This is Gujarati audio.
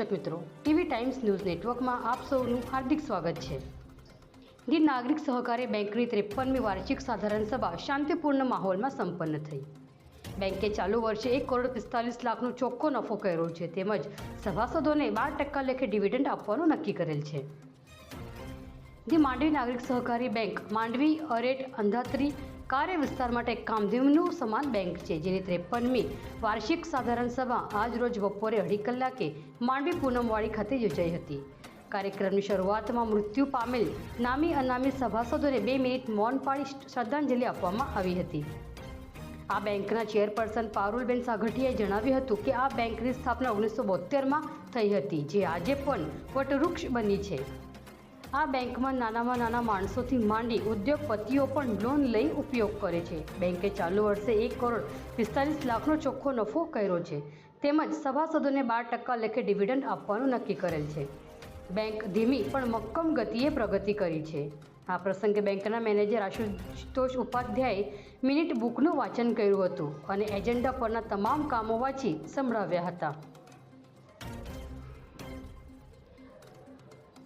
મિત્રો, ટીવી ટાઈમ્સ ન્યૂઝ નેટવર્કમાં આપ સૌનું હાર્દિક સ્વાગત છે. ગીર નાગરિક સહકારી બેંકની ત્રેપનમી વાર્ષિક સાધારણ સભા શાંતિપૂર્ણ માહોલમાં સંપન્ન થઈ. બેંકે ચાલુ વર્ષે એક કરોડ પિસ્તાલીસ લાખનો ચોખ્ખો નફો કર્યો છે, તેમજ સભાસદોને બાર ટકા લેખે ડિવિડન્ડ આપવાનું નક્કી કરેલ છે. ધી માંડવી નાગરિક સહકારી બેંક માંડવી અરેટ અંધાત્રી કાર્ય વિસ્તાર માટે એક કામધેનુનું સમાન બેંક છે, જેની ત્રેપનમી વાર્ષિક સાધારણ સભા આજ રોજ બપોરે અઢી કલાકે માંડવી પૂનમવાડી ખાતે યોજાઈ હતી. કાર્યક્રમની શરૂઆતમાં મૃત્યુ પામેલ નામી અનામી સભાસદોને બે મિનિટ મૌન પાળી શ્રદ્ધાંજલિ આપવામાં આવી હતી. આ બેંકના ચેરપર્સન પારુલબેન સાગઠિયાએ જણાવ્યું હતું કે આ બેંકની સ્થાપના ઓગણીસો બોતેરમાં થઈ હતી, જે આજે પણ વટવૃક્ષ બની છે. આ બેંકમાં નાનામાં નાના માણસોથી માંડી ઉદ્યોગપતિઓ પણ લોન લઈ ઉપયોગ કરે છે. બેંકે ચાલુ વર્ષે એક કરોડ પિસ્તાલીસ લાખનો ચોખ્ખો નફો કર્યો છે. તેમજ સભાસદોને બાર ટકા લેખે ડિવિડન્ડ આપવાનું નક્કી કરેલ છે. બેંક ધીમી પણ મક્કમ ગતિએ પ્રગતિ કરી છે. આ પ્રસંગે બેંકના મેનેજર આશુતોષ ઉપાધ્યાયે મિનિટ બુકનું વાંચન કર્યું હતું અને એજન્ડા પરના તમામ કામો વાંચી સંભળાવ્યા હતા.